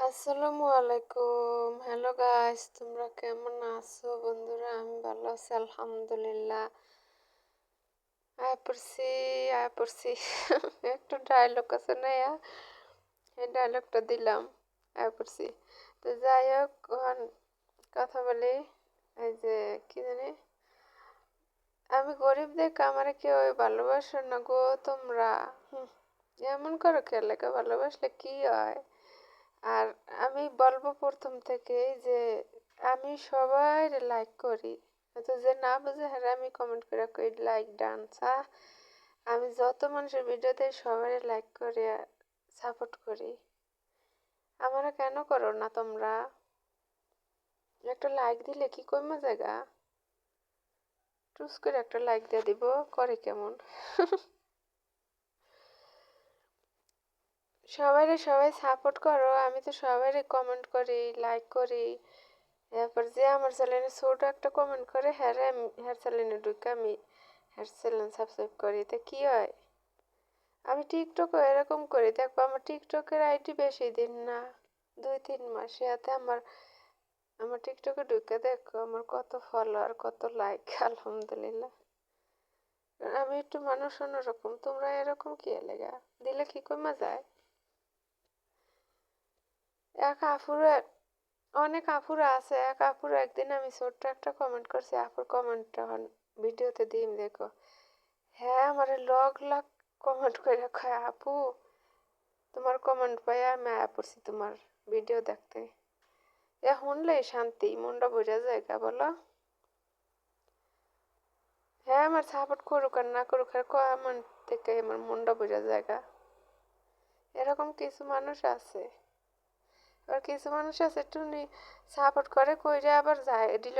আসসালামু আলাইকুম। Hello guys তোমরা কেমন আছো? বন্ধুরা, আমি ভালো আছি, আলহামদুলিল্লাহ। আয় পড়ছি আয় পড়ছি। একটু ডায়লগ আছে না এই ডায়লগটা দিলাম, আয় পড়ছি। তো যাই হোক কথা বলি। এই যে, কি জানি? আমি গরিব দেখে আমার কেউ ভালোবাসো না গো, তোমরা? এমন করো কে লেখা ভালোবাসলে কি হয়? আর আমি বলব প্রথম থেকে যে আমি সবাই লাইক করি। তো যে না বুঝে হ্যাঁ আমি কমেন্ট করে কই লাইক ডান্স আমি যত মানুষের ভিডিওতে সবাই লাইক করে সাপোর্ট করি। আমরা কেন করো না তোমরা? একটা লাইক দিলে কি কমে জায়গা? টুস করে একটা লাইক দিয়ে দিব, করে কেমন? সবাই সবাই সাপোর্ট করো, আমি তো সবাই কমেন্ট করি লাইক করি। এরপর যে আমার চ্যানেলে ছোট একটা কমেন্ট করে হ্যাঁ হ্যার চ্যানেলে ঢুকে আমি হ্যার চ্যানেল সাবস্ক্রাইব করি, তা কী হয়? আমি টিকটকে এরকম করি, দেখো আমার টিকটকের আইডি বেশি দিন না, দুই তিন মাস, এতে আমার আমার টিকটকে ঢুকে দেখো আমার কত ফলোয়ার কত লাইক আলহামদুলিল্লাহ। আমি একটু মানুষ অন্যরকম, তোমরা এরকম কি লেগা দিলে কি কমা যায়? এক আফুরে অনেক আফুরা আছে। এক আফুর একদিন আমি ছোট্ট একটা কমেন্ট করছি আফুর কমেন্টটা ভিডিওতে দিম, দেখো। হ্যাঁ আমার লগ লাগ কমেন্ট করে খায় আপু, তোমার কমেন্ট পাই আমি আয়া পড়ছি তোমার ভিডিও দেখতে। এ শুনলেই শান্তি, মনটা বোঝা যায় জায়গা বলো। হ্যাঁ আমার সাপোর্ট করুক আর না করুক, আর কমেন্ট থেকে আমার মনটা বোঝা জায়গা এরকম কিছু মানুষ আছে। আর কিছু মানুষ আছে একটু সাপোর্ট করে কইরে আবার যায় ডিলিট